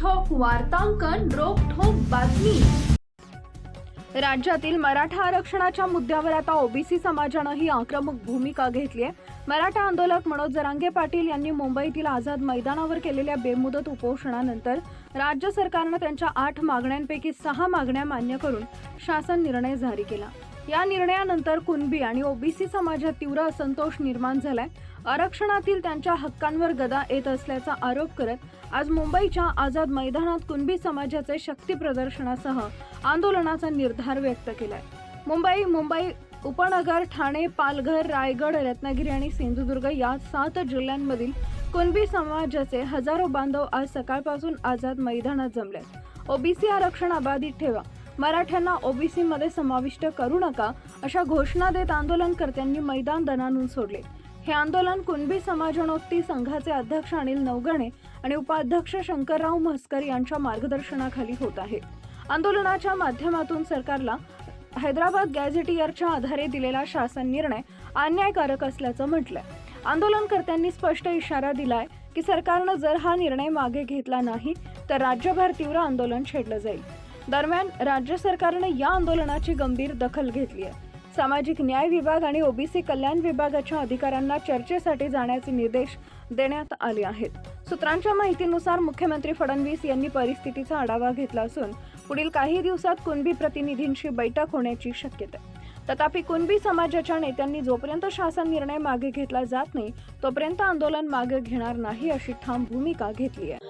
ठोक वार्तांकन रोखोक बातमी. राज्यातील मराठा आरक्षणाच्या मुद्द्यावर आता ओबीसी समाजानं ही आक्रमक भूमिका घेतली आहे. मराठा आंदोलक मनोज जरांगे पाटील यांनी मुंबईतील आझाद मैदानावर केलेल्या बेमुदत उपोषणानंतर राज्य सरकारनं त्यांच्या आठ मागण्यांपैकी सहा मागण्या मान्य करून शासन निर्णय जारी केला. या निर्णयानंतर कुणबी आणि ओबीसी समाजात तीव्र असंतोष निर्माण झालाय. आरक्षणातील त्यांच्या हक्कांवर गदा येत असल्याचा आरोप करत आज मुंबईच्या आझाद मैदानात कुणबी समाजाचे शक्ती प्रदर्शनासह आंदोलनाचा निर्धार व्यक्त केलाय. मुंबई मुंबई उपनगर ठाणे पालघर रायगड रत्नागिरी आणि सिंधुदुर्ग या सात जिल्ह्यांमधील कुणबी समाजाचे हजारो बांधव आज सकाळपासून आझाद मैदानात जमले ओबीसी आरक्षण अबाधित ठेवा. मराठ्यांना ओबीसीमध्ये समाविष्ट करू नका अशा घोषणा देत आंदोलनकर्त्यांनी मैदान दणानून सोडले. हे आंदोलन कुणबी समाजोन्नती संघाचे अध्यक्ष अनिल नवगणे आणि उपाध्यक्ष शंकरराव म्हस्कर यांच्या मार्गदर्शनाखाली होत आहे. आंदोलनाच्या माध्यमातून सरकारला हैदराबाद गॅझेटियरच्या आधारे दिलेला शासन निर्णय अन्यायकारक असल्याचं म्हटलंय. आंदोलनकर्त्यांनी स्पष्ट इशारा दिलाय की सरकारनं जर हा निर्णय मागे घेतला नाही तर राज्यभर तीव्र आंदोलन छेडलं जाईल. दरम्यान राज्य सरकारनं या आंदोलनाची गंभीर दखल घेतली आहे. सामाजिक न्याय विभाग आणि ओबीसी कल्याण विभागाच्या अधिकाऱ्यांना चर्चेसाठी जाण्याचे निर्देश देण्यात आले आहेत. सूत्रांच्या माहितीनुसार मुख्यमंत्री फडणवीस यांनी परिस्थितीचा आढावा घेतला असून पुढील काही दिवसात कुणबी प्रतिनिधींची बैठक होण्याची शक्यता आहे. तथापि कुणबी समाजाच्या नेत्यांनी जोपर्यंत शासन निर्णय मागे घेतला जात नाही तोपर्यंत आंदोलन मागे घेणार नाही अशी ठाम भूमिका घेतली आहे.